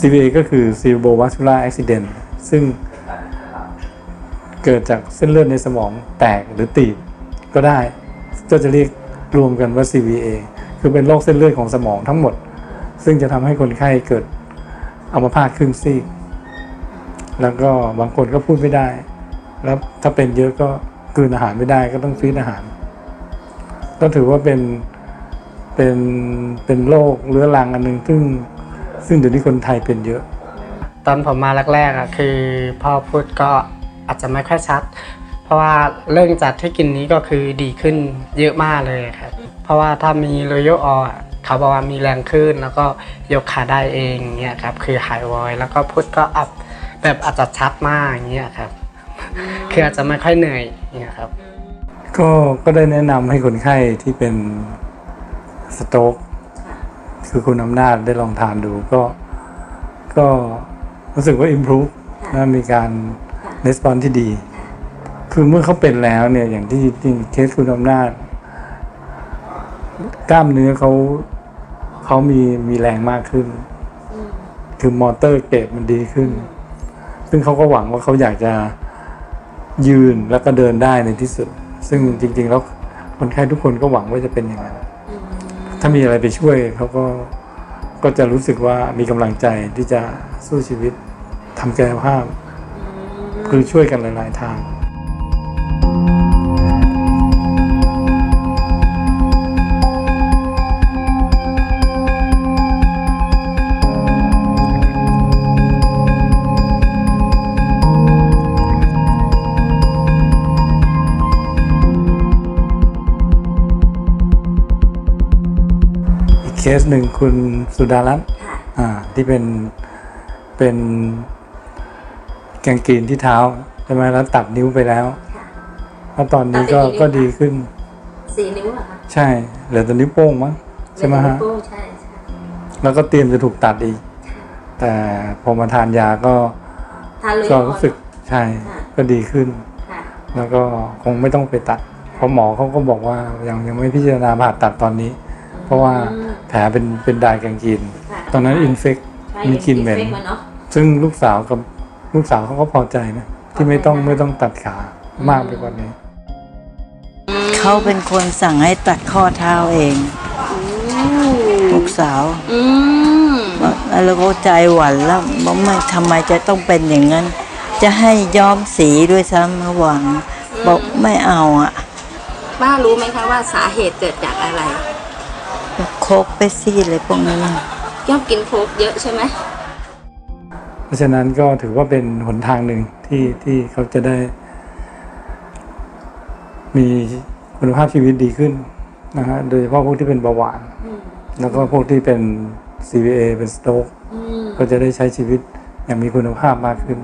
CVA ก็คือ cerebrovascular accident ซึ่งเกิดจากเส้นเลือดในสมองแตกหรือตีบก็ได้ก็จะเรียกรวมกันว่า CVA คือเป็นโรคเส้นเลือดของสมองทั้งหมด ซึ่งจะทำให้คนไข้เกิดอัมพาตครึ่งซีกแล้วก็บางคนก็พูดไม่ได้ แล้วถ้าเป็นเยอะก็กลืนอาหารไม่ได้ก็ต้องฟีดอาหาร ก็ถือว่าเป็นเป็นเป็นโรคเรื้อรังอันหนึ่งซึ่ง ซึ่งเดี๋ยวนี้คนไทยเป็นเยอะ ตอนผมมาแรกๆอะคือพ่อพูดก็อาจจะไม่ค่อยชัด เพราะว่าเรื่องจากที่กินนี้ก็คือดีขึ้นเยอะมากเลยครับ เพราะว่าถ้ามีโรโยออะเขาบอกว่ามีแรงขึ้นแล้วก็ยกขาได้เองเนี่ยครับคือหายวอยแล้วก็พูดก็อัพแบบอาจจะชัดมากอย่างเงี้ยครับ คืออาจจะไม่ค่อยเหนื่อยเนี่ยครับ ก็ก็ได้แนะนำให้คนไข้ที่เป็นสโตรก คือคุณอำนาจได้ลองทานดูก็ ก็รู้สึกว่า improve นะมีการ response ที่ดี คือเมื่อเขาเป็นแล้วเนี่ยอย่างที่ที่เคสคุณอำนาจ กล้ามเนื้อเขาเขามีมีแรงมากขึ้น คือมอเตอร์เกรดมันดีขึ้น ซึ่งเขาก็หวังว่าเขาอยากจะยืนแล้วก็เดินได้ในที่สุด ซึ่งจริง ๆ แล้วคนไข้ทุกคนก็หวังว่าจะเป็นอย่างนั้น ถ้ามีอะไรไปช่วยเขาก็ก็จะรู้สึกว่ามีกำลังใจที่จะสู้ชีวิตทำกายภาพ คือช่วยกันหลาย ๆ ทาง สหนึ่งคุณสุดารัตน์อ่าที่เป็นเป็นแกงกรีนที่เท้าใช่ไหมแล้วตัดนิ้วไปแล้วแล้วตอนนี้ก็ตัดไปกี่นิ้วก็ดีขึ้นสี่นิ้วเหรอคะใช่เหลือแต่นิ้วโป้งมั้งใช่ไหมฮะวโป้งใช่ใช่แล้วก็เตรียมจะถูกตัดอีก แต่พอมาทานยาก็ทานเลยก็รู้สึกใช่ค่ะก็ดีขึ้นค่ะแล้วก็คงไม่ต้องไปตัด เพราะหมอเขาก็บอกว่ายังยังไม่พิจารณาผ่าตัดตอนนี้ เพราะว่าอืม แผลเป็นเป็นดายแกงกินค่ะตอนนั้นอินเฟกใช่มีกลิ่นเหม็นฟกาเนาะซึ่งลูกสาวกับลูกสาวเขาก็พอใจนะ ที่ไม่ต้องไม่ต้องตัดขามากไปกว่านี้ เขาเป็นคนสั่งให้ตัดข้อเท้าเอง ลูกสาวอืมแล้วก็ใจหวั่นแล้วบอกไม่ทำไมจะต้องเป็นอย่างนั้น จะให้ย้อมสีด้วยซ้ำมาหวังบอกไม่เอาอะป้ารู้ไหมคะว่าสาเหตุเกิดจากอะไร โคกไปซี่เลยพวกนี้ชอบกินโค้กเยอะใช่ไหมเพราะฉะนั้นก็ถือว่าเป็นหนทางหนึ่งที่ที่เขาจะได้ มีคุณภาพชีวิตดีขึ้นนะฮะโดยเฉพาะพวกที่เป็นเบาหวาน แล้วก็พวกที่เป็น CVA เป็นสโตรกอืมก็จะได้ใช้ชีวิตอย่างมีคุณภาพมากขึ้น